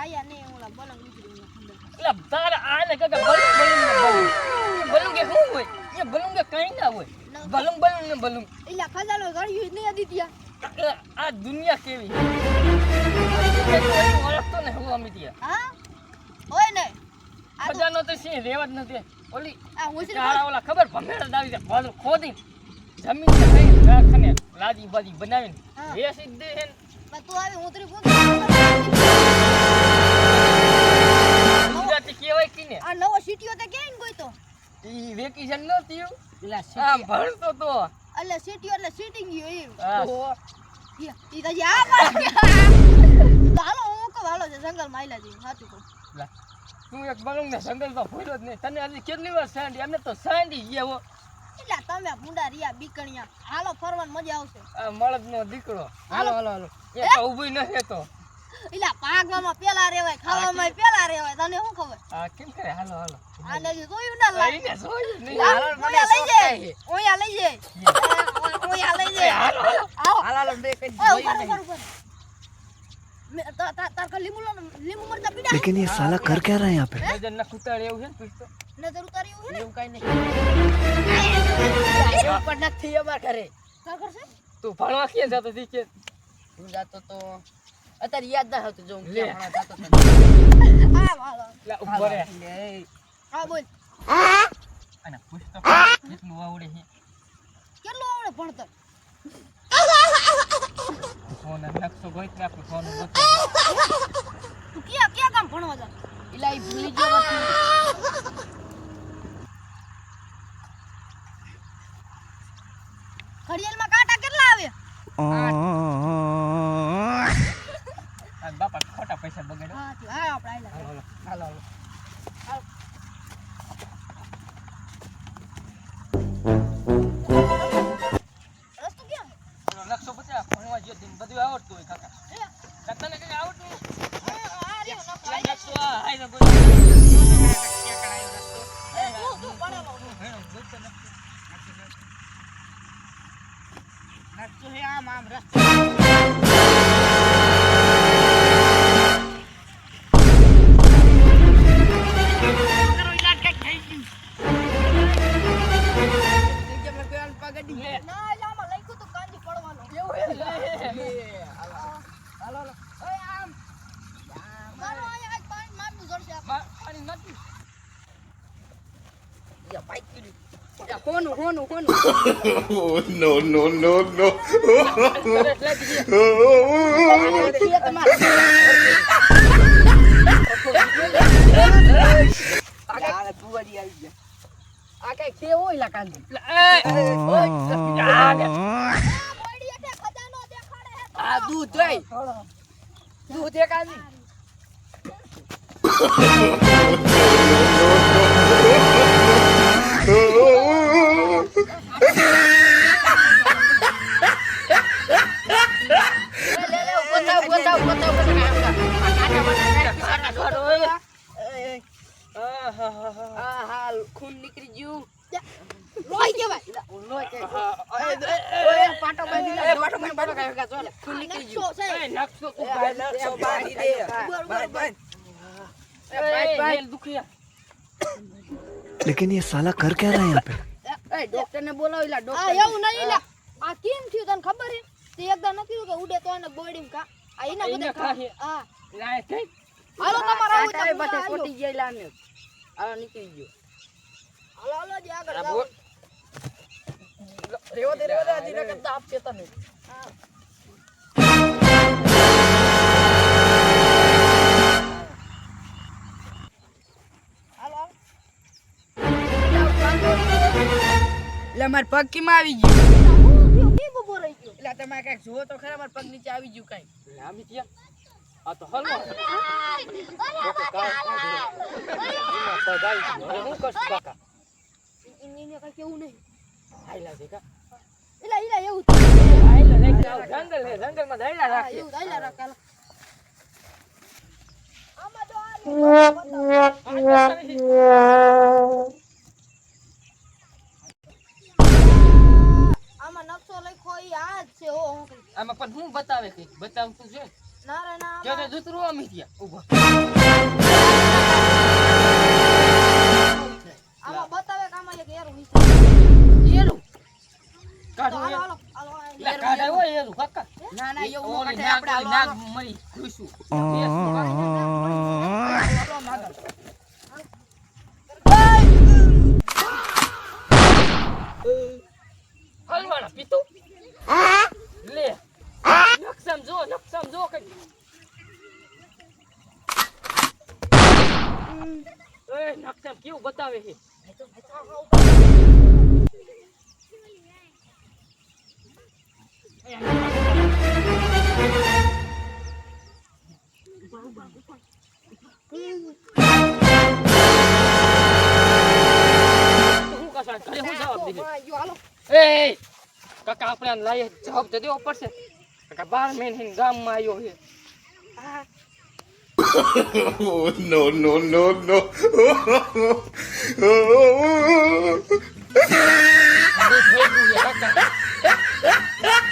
આયા ને બલંગ ઉતરી એટલે તારે આને કાકા બલૂન કે શું હોય? એ કે કઈ ના હોય. બલૂન બલૂન ને બલૂન. એટલે ખજાનો ગળ્યું નહીં આદિત્યા આ દુનિયા કેવી? ઓળખતો ને હું અમિતિયા હા હોય ને ખજાનો તો સિંહ રેવા જ નથી. ઓલી આ હોશરી કાળા ઓલા ખબર? ભમેડા દાવી દે બધું ખોદી જમીન ને લાદી બાદી બનાવીને હા. વેચી દે હે તું આવી ઉતરી પૂછ વેકેશન ન થયું આમ ભણતો તો. એટલે સીટી એટલે સીટિંગ ગયો એમ. ઈ ઈ તો જી આ પણ તો હાલો હું કહું હાલો છે જંગલ સાચું કહું તું એક બલૂન ને જંગલ તો ભૂલ્યો જ નહીં. તને હજી કેટલી વાર સાંડી? અમને તો સાંડી ગયા એટલે તમે મુંડા રિયા બીકણિયા. હાલો ફરવાની મજા આવશે. આ મળદ નો દીકરો. હાલો. હાલો હાલો એ તો ઊભી ન તો એટલે પાકવામાં પેલા રેવાય ખાવામાં પેલા રેવાય તને શું ખબર આ કેમ કરે હાલો હાલો આને હજી જોયું ના લાગે લઈને જોયું નહીં હાલો, હાલો ઓયા લઈ જાય ઓયા લઈ જાય ઓયા લઈ જાય હાલો હાલો આવો હાલો બે કઈ ઓય ઉપર ઉપર ઉપર મે- તા- તા- તાર કા લીંબુ લો- લીંબુ મરચા પીડા लेकिन ये साला कर क्या रहा है यहाँ पे નજર ના કુતાડ એવું છે ને પીસતો નજર ઉતારી એવું છે ને એવું કઈ નહીં એવું પણ નથી અમાર કા કે અત્યારે યાદ ના હતું જો હું લે. ક્યાં ભણવા જાતો તો. આ હાલો લા ઊભો રે. લે. બોલ. અને પુસ્તક કેટલું આવડે છે? કેટલું આવડે ભણતર? ફોન નકશો ગોઈત નાખું ફોન તું ક્યાં ક્યાં કામ ભણવા જા ભૂલી ઘડિયાળમાં કાંટા કેટલા આવે? પૈસા બગાડો હા હા આયલા. હાલો હાલો. હાલો રસ્તો નકશો બતાવ ભણવા જો બધું આવડતું હોય કાકા. કાકા ને કઈ આવડતું હા આ રહ્યો નકશો. આ નકશો આ હાઈ બધું. એ તું તું ભણેલો તું. નકશો હે આમ આમ રસ્તો. No no no no! આ કઈ કેવો હોય લા કાંજી આ બોયડી એટલે ખજાનો દેખાડે હે તો. આ જોઈ દૂધ એક આની લે લે બતાવ બતાવ બતાવ આ હાલ ખૂન નીકળી ગયું લોહી કહેવાય. લોહી કે ઓય પાટો બાંધી લે પાટો બાંધી પાટો કાઢી કાઢ જો ખૂન નીકળી નકશો ગયું છે. નકશો તું એ નકશો બાંધી દે ઉભર, ઉભર, ઉભર. એ બાંધ બાંધ દુખિયા लेकिन ये साला कर क्या रहा है यहाँ पे એ ડોક્ટર ને બોલાવી લા આ ડોક્ટર એવું નહીં લા. આ કેમ થયું તને ખબર હે તે એકદમ નથી થયું કે ઉડે તો એને બોયડીમાં કા આ એના આ બધે એના ખા ખાહે. હા લાય કઈ હાલો તમારે આવું કાંટાએ તો બધે હાલો ફૂટી ગયેલા ને આ નીકળી ગયો હાલો હાલો જે આગળ આ જાઓ. બોલ. રેવો દે રેવો દે. હાલો હાલો. એટલે માર પગ કેમ આવી ગયું? એટલે તમે કંઈક જુઓ તો ખરા મારા પગ નીચે આવી ગયું કઈ લાંબી થયા આ તો હલવા હું કરશું કાકા કેવું નહીં. હાઈલા છે કા? એલા, એલા, એવું. હાઈલા લઈ જંગલ હે જંગલમાં હાઈલા હા, રાખીએ એવું થાય, એલા, રાખ, આમાં તો આમાં નકશો લખો ઈ આ જ છે ઓ આમાં પણ હું બતાવે કઈ બતાવતું છે? ના રે ના જો જૂતરું ઊભો થયા ઊભા. લે નકશામ જો નકશામ જો કઈ એ નકશામ કેવું બતાવે છે હું કસા ઘરે હું જવાબ દીધી હા, જો હાલો એ કાકા આપણે લઈ જવાબ તો દેવો પડશે. કાકા બાર મહિને ગામમાં આવ્યો છે. no, no, no, no.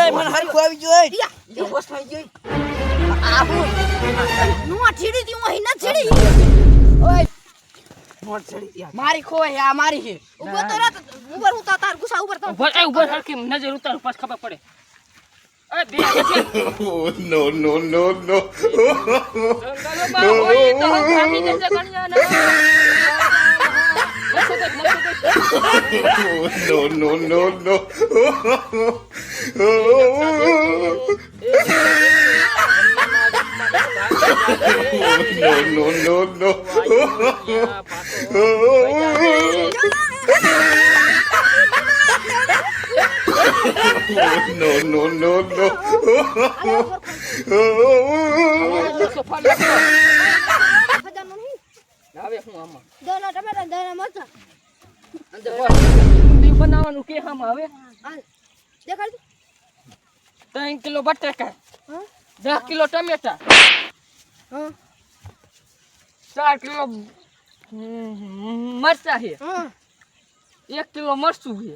હા ઓય, મને હરખું આવી ગયું, ઓય. એ હોશ થઈ ગઈ. આ હું? નુઆ ચીડી દી હું ના ચીડી. ઓય. મોઢ ચડી ગયા. મારી ખોવાય આ મારી છે. ઊભો તો રાત ઉપર હું તાર ગુસા ઉપર તો ઉભર એ ઉભર હરખી નજર ઉતાર પાસ ખબર પડે. એ બે નથી Oh, Nasugot, nasugot. no, no, no, no. no, no, no, no. no, no, no, no. આવે હું આમાં? દોનો ટમેટા દોનો મરચા અંદર ઊંધિયું બનાવવાનું કે આમાં હવે? દેખાડ ત્રણ કિલો બટાકા દસ કિલો ટમેટા ચાર કિલો મરચા છે. એક કિલો મરચું છે.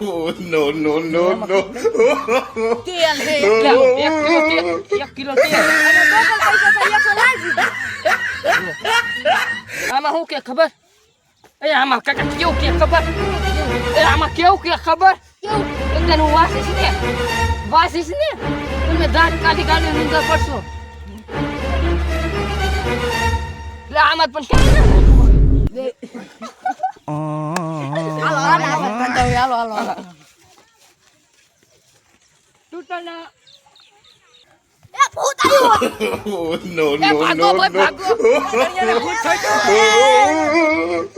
નો નો નો no, no, no. તેલ હે એક કિલો તેલ એક કિલો તેલ. પૈસા આમાં શું કે ખબર એ આમાં કાકા કેવું કે ખબર એ આમાં કેવું કે ખબર કેવું એકદમ હું વાસીશ ને વાસીશ ને તમે દાંત કાઢી કાઢી નીંદર પડશો એટલે આમાં પણ ક્યાંય ના હાલો હાલો હાલો કંટાળો, હાલો હાલો હાલો તૂટના એ ભૂત